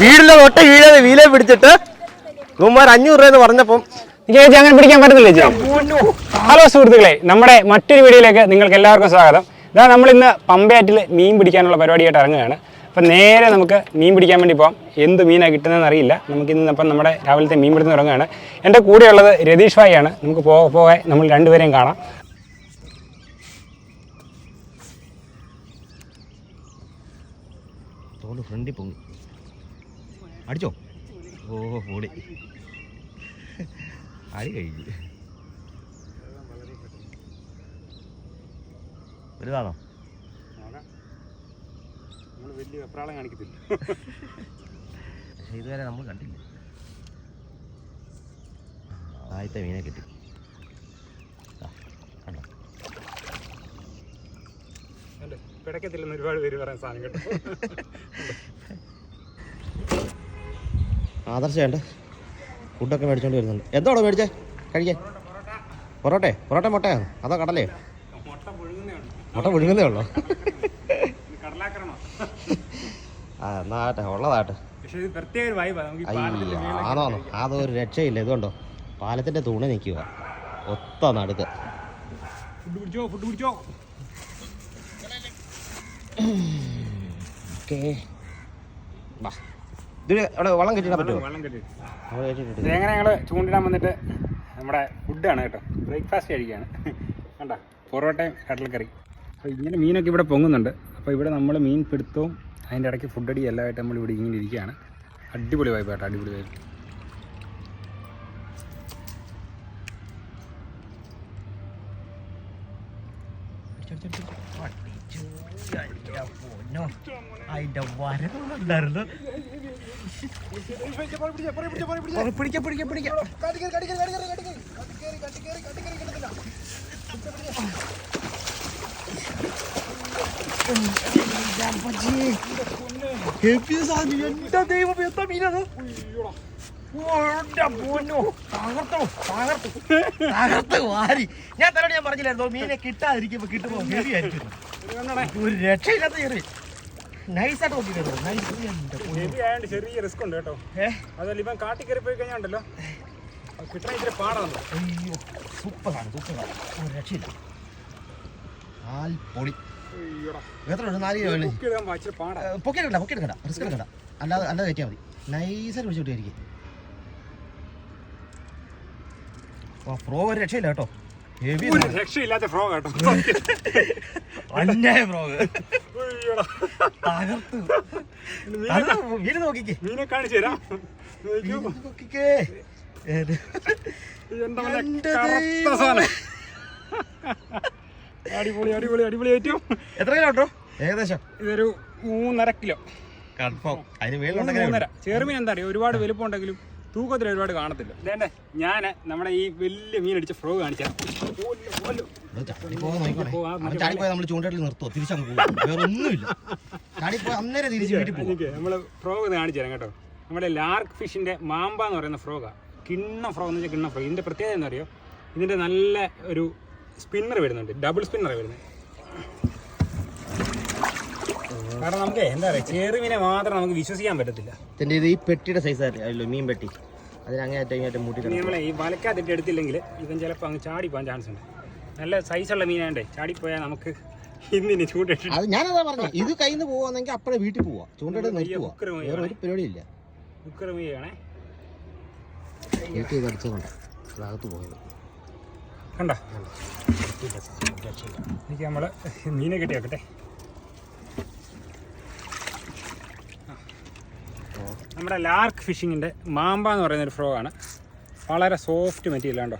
വീടിന്റെ തൊട്ട കീഴത് വീലെ പിടിച്ചിട്ട് കുമാർ അഞ്ഞൂറ് രൂപ എന്ന് പറഞ്ഞപ്പം ചേച്ചി അങ്ങനെ പിടിക്കാൻ പറ്റുന്നില്ല ചേച്ചി? ഹലോ സുഹൃത്തുക്കളെ നമ്മുടെ മറ്റൊരു വീഡിയോയിലേക്ക് നിങ്ങൾക്ക് എല്ലാവർക്കും സ്വാഗതം. ഇതാ നമ്മൾ ഇന്ന് പമ്പയാറ്റിൽ മീൻ പിടിക്കാനുള്ള പരിപാടിയായിട്ട് ഇറങ്ങുകയാണ്. അപ്പം നേരെ നമുക്ക് മീൻ പിടിക്കാൻ വേണ്ടി പോകാം എന്ത് മീനാണ് കിട്ടുന്നതെന്ന് അറിയില്ല. നമുക്ക് ഇന്ന് അപ്പം നമ്മുടെ രാവിലത്തെ മീൻ പിടുത്തം ഇറങ്ങുകയാണ് എന്റെ കൂടെയുള്ളത് രതീഷ് ഭായിയാണ്. നമുക്ക് പോ പോകാൻ നമ്മൾ രണ്ടുപേരെയും കാണാം. ഫ്രണ്ടിൽ പൊങ്ങി. അടിച്ചോ? ഓ പൊളി. അടി കഴിഞ്ഞു. വലുതാണോ വലിയ വെപ്രാളം കാണിക്കത്തില്ല. പക്ഷെ ഇതുവരെ നമ്മൾ കണ്ടില്ല. ആദ്യത്തെ മീനെ കിട്ടി. കണ്ടോ? പിടക്കത്തില്ലെന്ന് ഒരുപാട് പേര് പറയാൻ സാധനം കേട്ടോ. ആദർശമുണ്ട് ഫുഡൊക്കെ മേടിച്ചോണ്ട് വരുന്നുണ്ട്. എന്തോടോ മേടിച്ചേ? കഴിക്കേ. പൊറോട്ടെ? പൊറോട്ട മുട്ടയാണ് അതോ കടലേ മുട്ട പുഴുങ്ങുന്നേ ഉള്ളു. ആ എന്നാട്ടെ ഉള്ളതാട്ടെ പക്ഷേ ഇത് പ്രത്യേക നമുക്ക് ഈ പാലത്തിന്റെ അയ്യോ മേളിൽ ആണോ അതൊരു രക്ഷയില്ല ഇതുകൊണ്ടോ. പാലത്തിന്റെ തൂണ് നിൽക്കുക ഒത്ത നടുക്ക്. ഓക്കേ. വാ ഇതിന് അവിടെ വള്ളം കെട്ടിടാൻ പറ്റുമോ? വെള്ളം കെട്ടി. തേങ്ങനെ ഞങ്ങൾ ചൂണ്ടിടാൻ വന്നിട്ട് നമ്മുടെ ഫുഡാണ് കേട്ടോ. ബ്രേക്ക്ഫാസ്റ്റ് കഴിക്കുകയാണ്. കണ്ട? പൊറോട്ടയും കടലക്കറി. അപ്പോൾ ഇങ്ങനെ മീനൊക്കെ ഇവിടെ പൊങ്ങുന്നുണ്ട്. അപ്പോൾ ഇവിടെ നമ്മൾ മീൻ പിടുത്തവും അതിന്റെ ഇടയ്ക്ക് ഫുഡ് അടി എല്ലാമായിട്ട് നമ്മൾ ഇവിടെ ഇങ്ങനെ ഇരിക്കുകയാണ്. അടിപൊളി വായ്പ കേട്ടോ അടിപൊളി വൈബ് അതിന്റെ വരവുണ്ടായിരുന്നു പിടിക്ക പിടിക്ക പിടിക്ക എന്റെ ദൈവം എന്താ മീനത് തകർത്ത് വാരി. ഞാൻ തരോട് ഞാൻ പറഞ്ഞില്ലായിരുന്നോ? മീനെ കിട്ടാതിരിക്കുമ്പോ കിട്ടുമ്പോ ഒരു രക്ഷയില്ലാത്ത ചെറിയ നൈസായിട്ട് നോക്കിയിട്ടുണ്ടോ ചെറിയ റിസ്ക് ഉണ്ട് കേട്ടോ. അതല്ല ഇപ്പം കാട്ടി കയറി പോയി കിട്ടാൻ ഇച്ചിരി പാടാണ്. അയ്യോ സൂപ്പറാണ് സൂപ്പറാണ്. ഒരു രക്ഷയില്ല. ആൽ പൊളി എത്ര ഉണ്ട് നാല് കിലോ കുക്ക് ചെയ്താൽ ഇച്ചിരി പാടാ. പൊക്കി എടുക്കണ്ട പൊക്കി റിസ്ക് എടുക്കണ്ട. അല്ലാതെ അല്ലാതെ കയറ്റിയാൽ മതി. നൈസായിട്ട് പിടിച്ചു കിട്ടിയായിരിക്കും ഓ ഫ്രോ ഒരു രക്ഷയില്ല കേട്ടോ. ഹെവി രക്ഷയില്ലാത്ത ഫ്രോ കേട്ടോ. അന്യായ ഫ്രോ. തകർത്തു. മീനെ നോക്കിക്കേ. മീനെ കാണിച്ചു തരാം. നോക്കിക്കേ. അടിപൊളി അടിപൊളി അടിപൊളി ഏറ്റവും എത്ര കിലോ കേട്ടോ ഏകദേശം. ഇതൊരു മൂന്നര കിലോ. കൺഫോം അതിന് മേലുണ്ടെങ്കിൽ മൂന്നര. ചെറുമീൻ എന്താ അറിയോ? ഒരുപാട് വലുപ്പം ഉണ്ടെങ്കിലും തൂക്കത്തിൽ ഒരുപാട് കാണത്തില്ല. ഇതേണ്ടേ ഞാൻ നമ്മുടെ ഈ വലിയ മീൻ അടിച്ച ഫ്രോ കാണിച്ചാൽ ഫ്രോഗ് കാണിച്ചു തരാം കേട്ടോ. നമ്മുടെ ലാർക്ക് ഫിഷിന്റെ മാമ്പ എന്ന് പറയുന്ന ഫ്രോഗാ കിണ്ണ ഫ്രോ എന്ന് വെച്ചാൽ കിണ്ണ ഫ്രോ ഇതിന്റെ പ്രത്യേകത എന്താ പറയുക ഇതിന്റെ നല്ല ഒരു സ്പിന്നർ വരുന്നുണ്ട്. ഡബിൾ സ്പിന്നർ വരുന്നത്. കാരണം നമുക്ക് എന്താ പറയുക ചെറുമീനെ മാത്രം നമുക്ക് വിശ്വസിക്കാൻ പറ്റത്തില്ല. ഇതിന്റെ ഇത് ഈ പെട്ടിയുടെ സൈസ് അല്ലോ മീൻ പെട്ടി. അതിന് അങ്ങേറ്റം ഇങ്ങേറ്റം ഇനി നമ്മളെ ഈ വലക്കാത്തിട്ട് എടുത്തില്ലെങ്കിൽ ഇവൻ ചിലപ്പോൾ അങ്ങ് ചാടി പോകാൻ ചാൻസ് ഉണ്ട്. നല്ല സൈസുള്ള മീനാണ്ടേ ചാടിപ്പോയാൽ നമുക്ക് ഇന്നിനി ചൂണ്ടിട്ട് അത് ഞാനതാ പറഞ്ഞു. ഇത് കയ്യിൽ നിന്ന് പോവാന്നെങ്കിൽ അപ്പഴേ വീട്ടിൽ പോവാ. ചൂണ്ടയുടെ വലിയ നിർത്തുവാ വേറെ ഒരു പരിപാടിയില്ല. മീനാണേ വീട്ടിൽ ഇത് അടിച്ചതുകൊണ്ട് അകത്ത് പോയത്. കണ്ട? എനിക്ക് നമ്മൾ മീനെ കെട്ടി വെക്കട്ടെ. നമ്മുടെ ലാർക്ക് ഫിഷിങ്ങിന്റെ മാമ്പ എന്ന് പറയുന്ന ഒരു ഫ്രോ ആണ് വളരെ സോഫ്റ്റ് മെറ്റീരിയൽ ഉണ്ടോ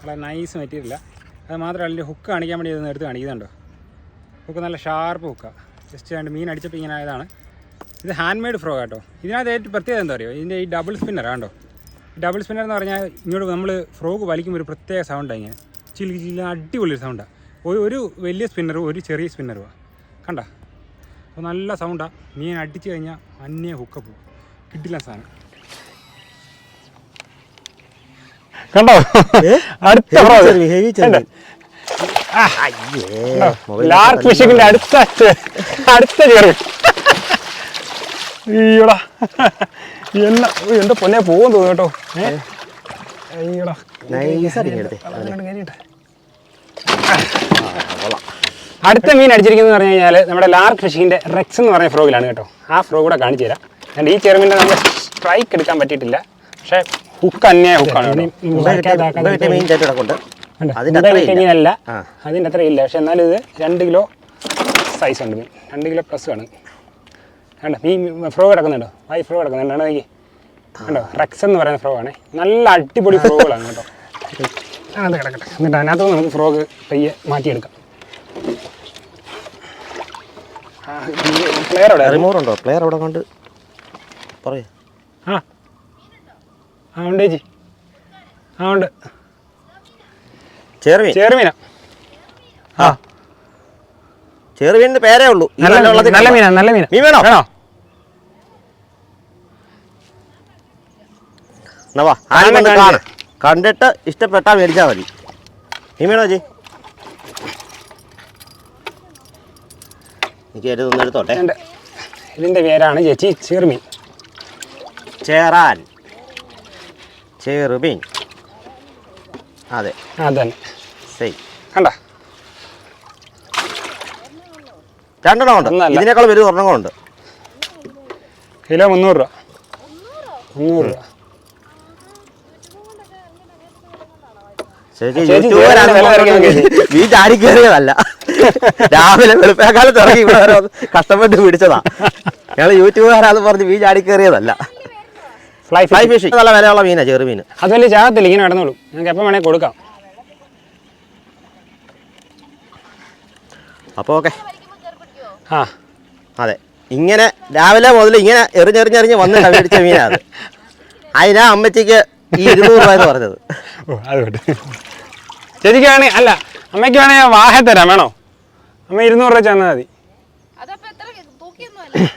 വളരെ നൈസ് മെറ്റീരിയൽ അത് മാത്രമല്ല അതിന്റെ ഹുക്ക് കാണിക്കാൻ വേണ്ടി ഇതൊന്ന് എടുത്ത് കാണിക്കുന്നുണ്ടോ ഹുക്ക് നല്ല ഷാർപ്പ് ഹുക്കാണ് ജസ്റ്റ് രണ്ട് മീൻ അടിച്ചപ്പോൾ ഇങ്ങനെ ആയതാണ്. ഇത് ഹാൻഡ് മെയ്ഡ് ഫ്രോ കേട്ടോ. ഇതിനകത്ത് ഏറ്റവും പ്രത്യേകത എന്താ പറയുക ഇതിന്റെ ഈ ഡബിൾ സ്പിന്നർ കണ്ടോ ഡബിൾ സ്പിന്നർ എന്ന് പറഞ്ഞാൽ ഇങ്ങോട്ട് നമ്മൾ ഫ്രോഗ് വലിക്കുമ്പോൾ ഒരു പ്രത്യേക സൗണ്ടാണ് ഇങ്ങനെ. ചില്ലി ചില്ലി അടിപൊളി സൗണ്ടാണ് ഒരു ഒരു വലിയ സ്പിന്നറും ഒരു ചെറിയ സ്പിന്നറുമാണ് കണ്ട? അപ്പോൾ നല്ല സൗണ്ടാണ് മീൻ അടിച്ചു കഴിഞ്ഞാൽ അന്യ ഹുക്ക പോകും കിട്ടില്ല സാധനം. കണ്ടോ? അടുത്ത ഹെവി ലാർക്ക് ഫിഷിങ്ങിന്റെ അടുത്ത അടുത്ത ചെറു അയ്യോടാ. എന്നാ എന്റെ പൊന്നെ പോകും തോന്നുന്നു കേട്ടോ. അയ്യോടാ. നൈസായിട്ട് അടുത്ത മീൻ അടിച്ചിരിക്കുന്നത് പറഞ്ഞു കഴിഞ്ഞാൽ നമ്മുടെ ലാർക്ക് ഫിഷിങ്ങിന്റെ റെക്സ് എന്ന് പറഞ്ഞ ഫ്രോഗിലാണ് കേട്ടോ. ആ ഫ്രോഗ് കൂടെ കാണിച്ചു തരാം. ഈ ചെറുമീന്റെ നമുക്ക് സ്ട്രൈക്ക് എടുക്കാൻ പറ്റിയിട്ടില്ല. പക്ഷേ ഹുക്ക് അന്യായ ഹുക്കാണ് അതിന്റെ അതിന്റെ. മീനല്ല. അത്ര ഇല്ല. പക്ഷെ എന്നാലും ഇത് രണ്ട് കിലോ സൈസ് ഉണ്ട് മീൻ. രണ്ട് കിലോ പ്ലസ് ആണ്. കണ്ടോ? മീൻ ഫ്രോഗ് കിടക്കുന്നുണ്ടോ? വൈ ഫ്രോ കിടക്കുന്നുണ്ടോ. എനിക്ക് കണ്ടോ? റെക്സ് എന്ന് പറയുന്ന ഫ്രോ ആണ്. നല്ല അടിപൊളി ഫ്രോകളാണ് കേട്ടോ. അത് കിടക്കട്ടെ. എന്നിട്ട് അതിനകത്ത് നമുക്ക് ഫ്രോഗ് പയ്യെ മാറ്റിയെടുക്കാം. പ്ലെയർ അവിടെ? റിമോർ ഉണ്ടോ? പ്ലെയർ അവിടെ കണ്ട് പറയേ. ആ. ആ ഉണ്ട് ചേച്ചി. ആ ഉണ്ട്. ചേർമീൻ ചേർമീന ആ. ചെറുമീനിന്റെ പേരേ ഉള്ളൂ. നല്ല മീനാ നല്ല മീനാ മീൻ വേണോ? വേണോ? കണ്ടിട്ട് ഇഷ്ടപ്പെട്ടാ മേടിച്ചാൽ മതി. മീൻ വേണോ ജി എനിക്ക് ഒരു തന്നെടുത്തോട്ടെ. ഇതിന്റെ പേരാണ് ചേച്ചി ചെറുമീൻ ചേറാൻ. ചെറുമീൻ. അതെ. അതെ സെയ് കണ്ട? രണ്ടെണ്ണം ഉണ്ട്. ഇതിനേക്കാൾ വലിയ ഒരെണ്ണം ഉണ്ട്. കിലോ മുന്നൂറ് രൂപ. മുന്നൂറ് രൂപ. ചേച്ചി ചേച്ചി നീ ചാടി കയറിയതല്ല. രാവിലെ വെളുപ്പേക്കാലത്ത് ഇറങ്ങി ഇവിടെ കഷ്ടപ്പെട്ട് പിടിച്ചതാ. ഞങ്ങൾ യൂട്യൂബുകാരാന്ന് പറഞ്ഞ് മീൻ ചാടി കയറിയതല്ല. ഫ്ലൈ ഫ്ലൈ ഫിഷ് നല്ല വിലയുള്ള മീനാ ചെറുമീൻ അത് വലിയ ചാകത്തില്ല ഇങ്ങനെ കിടന്നോളൂ. ഞങ്ങൾക്ക് എപ്പോൾ വേണേൽ കൊടുക്കാം. അപ്പോൾ ഓക്കെ. ആ. അതെ. ഇങ്ങനെ രാവിലെ മുതൽ ഇങ്ങനെ എറിഞ്ഞെറിഞ്ഞെറിഞ്ഞ് വന്ന് മേടിച്ച മീനാണ് അത്. അതിനാ അമ്മച്ചിക്ക് ഈ ഇരുന്നൂറ് രൂപ എന്ന് പറഞ്ഞത്. ഓ അത് വിട്ട് ചേച്ചിക്ക് വേണേ അല്ല അമ്മയ്ക്ക് വേണേ വാഹ തരാം വേണോ? അമ്മ ഇരുന്നൂറ് രൂപ ചെന്നാൽ മതി. അതപ്പോ എത്ര തൂക്കിയൊന്നുമല്ല.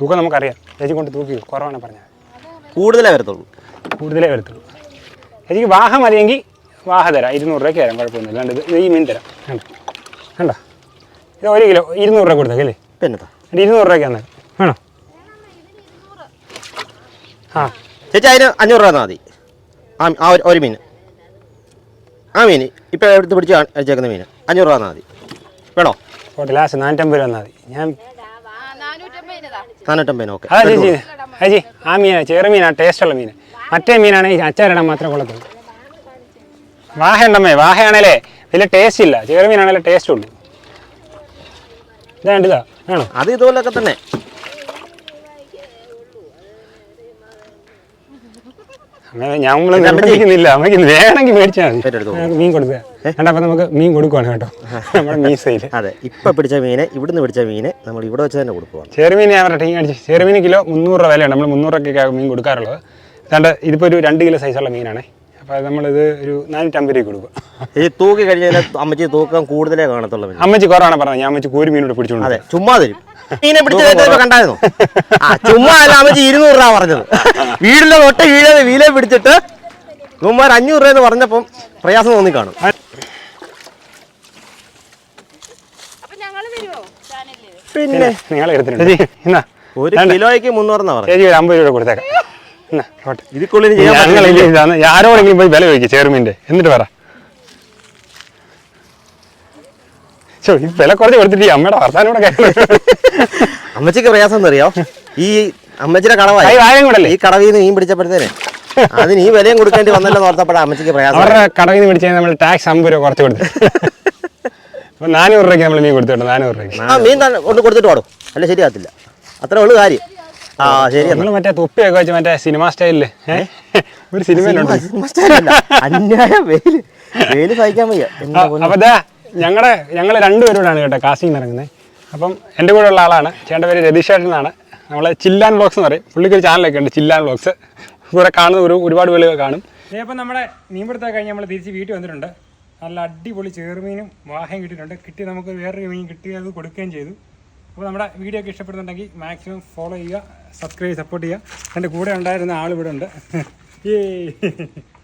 തൂക്കം നമുക്കറിയാം. ചേച്ചി കൊണ്ട് തൂക്കി കുറവാണ് പറഞ്ഞത് കൂടുതലേ വരത്തുള്ളൂ. കൂടുതലേ വരത്തുള്ളൂ. ചേച്ചിക്ക് വാഹ അറിയെങ്കിൽ വാഹ തരാം. ഇരുന്നൂറ് രൂപയ്ക്ക് തരാം. കുഴപ്പമൊന്നുമില്ല കണ്ടത് ഇത് ഈ മീൻ തരാം. കണ്ടോ? കണ്ടോ? ഇത് ഒരു കിലോ ഇരുന്നൂറ് രൂപ കൊടുത്തേക്കല്ലേ പിന്നെ ഇരുന്നൂറ് രൂപയ്ക്ക് തന്നെ വേണോ? ആ. ചേച്ചി അതിന് അഞ്ഞൂറ് രൂപ തന്നാൽ മതി. ആ ആ ഒരു- ഒരു മീൻ. ആ മീൻ. ഇപ്പം എടുത്ത് പിടിച്ച് അടിച്ചേക്കുന്ന മീൻ. അഞ്ഞൂറ് രൂപ തന്നാൽ മതി. വേണോ? ലാസ്റ്റ് നാനൂറ്റമ്പത് രൂപ മതി. ഞാൻ നാനൂറ്റമ്പതിന് ഓക്കെ. അതാ ചേച്ചി. ചേച്ചി. ആ മീനാണ് ചെറുമീനാണ് ടേസ്റ്റുള്ള മീൻ മറ്റേ മീനാണ് ഈ അച്ചാറിടാൻ മാത്രമേ കൊള്ളത്തുള്ളൂ. വാഹ ഉണ്ടമ്മേ വാഹയാണേലേ വലിയ ടേസ്റ്റ് ഇല്ല. ചെറുമീനാണേലേ ടേസ്റ്റ് ഉള്ളൂ. ഇതാണ്ട് ഇതാ. ആണോ? അത് ഇതുപോലൊക്കെ തന്നെ. നിർബന്ധിക്കുന്നില്ല. അമ്മയ്ക്ക് വേണമെങ്കിൽ മേടിച്ചാൽ മതി. മീൻ കൊടുക്കുക കണ്ടാ അപ്പം നമുക്ക് മീൻ കൊടുക്കുവാണ് കേട്ടോ. നമ്മുടെ മീൻ സൈഡ് അതെ ഇപ്പം പിടിച്ച മീനെ ഇവിടുന്ന് പിടിച്ച മീനെ നമ്മൾ ഇവിടെ വെച്ച് തന്നെ കൊടുക്കുവാണ്. ചെറുമീൻ ഞാൻ ഈ അടിച്ച് ചെറുമീൻ കിലോ മുന്നൂറ് രൂപ വിലയാണ്. നമ്മൾ മുന്നൂറൊക്കെ മീൻ കൊടുക്കാറുള്ളത്. അതുകൊണ്ട് ഇതിപ്പോ ഒരു രണ്ട് കിലോ സൈസുള്ള മീനാണ്. അപ്പോൾ നമ്മളിത് ഒരു നാനൂറ്റമ്പത് രൂപ കൊടുക്കുക. ഈ തൂക്കി കഴിഞ്ഞാൽ അമ്മച്ചി തൂക്കം കൂടുതലേ കാണത്തുള്ളൂ അമ്മച്ചി കുറവാണ് പറഞ്ഞത്. ഞാൻ അമ്മച്ചി കോരി മീനോട് പിടിച്ചോണ്ട് അതെ ചുമ്മാ തരും. മീനെ പിടിച്ചത് കണ്ടായിരുന്നു? ആ ചുമ്മാ അല്ല അമ്മച്ചി ഇരുന്നൂറ് രൂപ പറഞ്ഞത്. വീടിന്റെ തൊട്ട് വീഴാതെ വീലെ പിടിച്ചിട്ട് ഇവന്മാർ അഞ്ഞൂറ് രൂപ എന്ന് പറഞ്ഞപ്പം പ്രയാസം തോന്നി കാണും. പിന്നെ. നിങ്ങൾ എടുത്തിട്ടുണ്ട്. എന്നാ ഒരു കിലോയ്ക്ക് മുന്നൂറെന്നാ പറഞ്ഞത് ചേച്ചി ഒരു അമ്പത് രൂപ കൊടുത്തേക്കാം. ഇതിക്കുള്ളിൽ ചെയ്യാൻ ഞങ്ങൾ ആരോടെങ്കിലും പോയി വില ചോദിക്കും ചെറുമീന്റെ എന്നിട്ട് പറ. ചോ ഈ വില കുറച്ച് കൊടുത്തിട്ട് ഈ അമ്മയുടെ വർത്താനം കൂടെ കേൾക്കണം അമ്മച്ചിക്ക് പ്രയാസം എന്നറിയോ ഈ അമ്മച്ചിയുടെ കടവായി. കൈ വായം കൂടല്ലേ? ഈ കടവിൽ നിന്ന് മീൻ പിടിച്ചപ്പോഴത്തേനെ അതിന് ഈ വിലയും കൊടുക്കേണ്ടി വന്നല്ലോ ഓർത്തപ്പോഴാണ് അമ്മച്ചിക്ക് പ്രയാസം. അവരുടെ കടയിൽ നിന്ന് പിടിച്ചാൽ നമ്മൾ ടാക്സ് അമ്പത് രൂപ കുറച്ച് കൊടുത്തു. അപ്പോൾ നാനൂറ് രൂപയ്ക്ക് നമ്മൾ മീൻ കൊടുത്തിട്ട് നാനൂറ് രൂപയ്ക്ക്. ആ മീൻ തന്നെ കൊണ്ട് കൊടുത്തിട്ട് പാടും. അല്ല ശരിയാകത്തില്ല. അത്രേ ഉള്ളു കാര്യം. ആ ശരി നമ്മൾ മറ്റേ തൊപ്പിയൊക്കെ വെച്ച് മറ്റേ സിനിമ സ്റ്റൈലിൽ. ഒരു സിനിമയിലുണ്ട് അന്യായ വെയിൽ. വെയിൽ സഹിക്കാൻ വയ്യ. ദാ ഞങ്ങളുടെ ഞങ്ങൾ രണ്ടുപേരോടാണ് കേട്ടോ കാസ്റ്റിംഗ് ഇറങ്ങുന്നത് അപ്പം എന്റെ കൂടെ ഉള്ള ആളാണ്. ചേട്ടന്റെ പേര് രതീഷേട്ടൻ എന്നാണ്. നമ്മളെ ചില്ലാൻ ബ്ലോക്സ് എന്ന് പറയും. പുള്ളിക്ക് ഒരു ചാനലൊക്കെ ഉണ്ട് ചില്ലാൻ ബ്ലോക്സ് കുറെ കാണുന്ന ഒരു ഒരുപാട് പേര് കാണും. അപ്പം നമ്മുടെ മീൻപിടുത്തം കഴിഞ്ഞ് നമ്മൾ തിരിച്ച് വീട്ടിൽ വന്നിട്ടുണ്ട്. നല്ല അടിപൊളി ചേറുമീനും വാഹയും കിട്ടിയിട്ടുണ്ട്. കിട്ടി നമുക്ക് വേറൊരു മീൻ കിട്ടി അത് കൊടുക്കുകയും ചെയ്തു. അപ്പോൾ നമ്മുടെ വീഡിയോ ഒക്കെ ഇഷ്ടപ്പെടുന്നുണ്ടെങ്കിൽ മാക്സിമം ഫോളോ ചെയ്യുക സബ്സ്ക്രൈബ് സപ്പോർട്ട് ചെയ്യുക. എന്റെ കൂടെ ഉണ്ടായിരുന്ന ആൾ ഇവിടെ ഉണ്ട്. ഏ